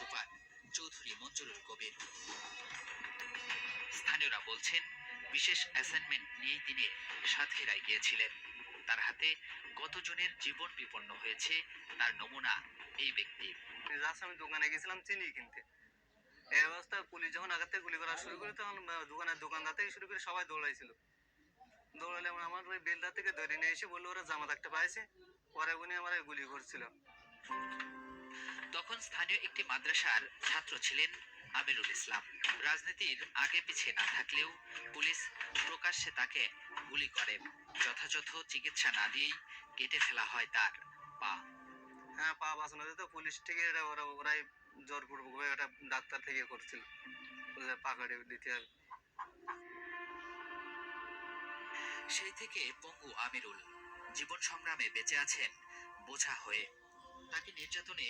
Super Chowdhury Manjurul কবির। স্থানীয়রা বলছেন, বিশেষ অ্যাসাইনমেন্ট নিয়েই তিনি সাতক্ষীরায় গিয়েছিলেন। তার হাতে কতজনের জীবন বিপন্ন হয়েছে, তার নমুনা এই ব্যক্তির জাস্ট আমি দোকানে গেছিলাম, চিনি কিনতে। এই অবস্থায় পুলিশ যখন থেকে গুলি করা শুরু করে, তখন দোকানের দোকানদার থেকে শুরু করে সবাই দৌড়াইছিল। দৌড়ালে আমার- ওই বেলদার থেকে ধরে নিয়ে এসে বলল, ওরা জামাত একটা পাইছে। পরে উনি আমার গুলি করছিল। তখন স্থানীয় একটি মাদ্রাসার ছাত্র ছিলেন আমিরুল ইসলাম। রাজনীতির আগে পিছিয়ে না থাকলেও পুলিশ প্রকাশ্যে তাকে গুলি করে। যথাযথ চিকিৎসা না দিয়েই কেটে ফেলা হয় তার পা। হ্যাঁ পা বাঁচানো যেত। পুলিশ থেকে এটা ওরা ওরাই জোরপূর্বক ভাবে ওটা ডাক্তার থেকে করছিল। পা কাটে দিতে হবে। সেই থেকে পঙ্গু আমিরুল জীবন সংগ্রামে বেঁচে আছেন বোঝা হয়ে। তাকে নির্যাতনে